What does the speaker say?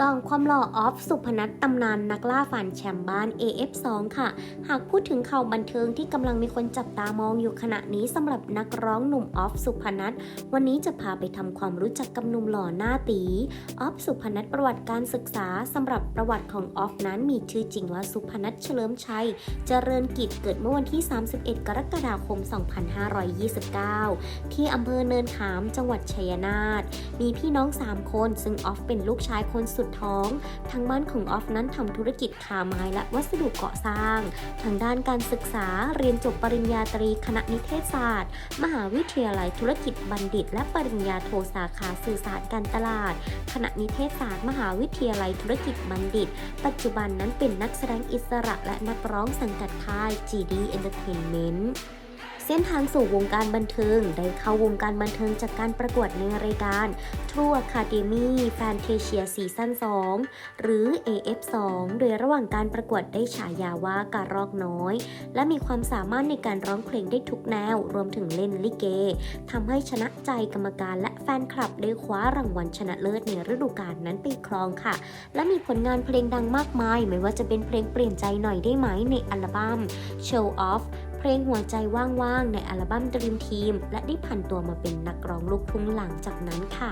ส่องความหล่อออฟสุพนัทตำนานนักล่าฝันแชมป์บ้าน AF2 ค่ะ หากพูดถึงข่าวบันเทิงที่กำลังมีคนจับตามองอยู่ขณะนี้สำหรับนักร้องหนุ่มออฟสุพนัทวันนี้จะพาไปทำความรู้จักกับหนุ่มหล่อหน้าตีออฟสุพนัทประวัติการศึกษาสำหรับประวัติของออฟนั้นมีชื่อจริงว่าสุพนัทเฉลิมชัยเจริญกิจเกิดเมื่อวันที่ 31 กรกฎาคม 2529 ที่อำเภอเนินขามจังหวัดชัยนาทมีพี่น้อง 3 คน ซึ่งออฟเป็นลูกชายคนสุดท้อง ทางบ้านของออฟนั้นทำธุรกิจค้าไม้และวัสดุก่อสร้าง ทางด้านการศึกษาเรียนจบปริญญาตรีคณะนิเทศศาสตร์ มหาวิทยาลัยธุรกิจบัณฑิต และปริญญาโทสาขาสื่อสารการตลาด คณะนิเทศศาสตร์ มหาวิทยาลัยธุรกิจบัณฑิต ปัจจุบันนั้นเป็นนักแสดงอิสระและนักร้องสังกัดค่าย GD Entertainment เส้นทางสู่วงการบันเทิง ได้เข้าวงการบันเทิงจากการประกวดในรายการ True Academy Fantasia Season 2 หรือ AF2 โดยระหว่างการประกวดได้ฉายาว่าการอกน้อย และมีความสามารถในการร้องเพลงได้ทุกแนว รวมถึงเล่นลิเกทำให้ชนะใจกรรมการและแฟนคลับได้คว้ารางวัลชนะเลิศในฤดูกาลนั้นไปครองค่ะ และมีผลงานเพลงดังมากมาย ไม่ว่าจะเป็นเพลงเปลี่ยนใจหน่อยได้ไหมในอัลบั้ม Show Off เพลงหัวใจว่างๆ ในอัลบั้ม Dream Team และได้ผันตัวมาเป็นนักร้องลูกทุ่งหลังจากนั้นค่ะ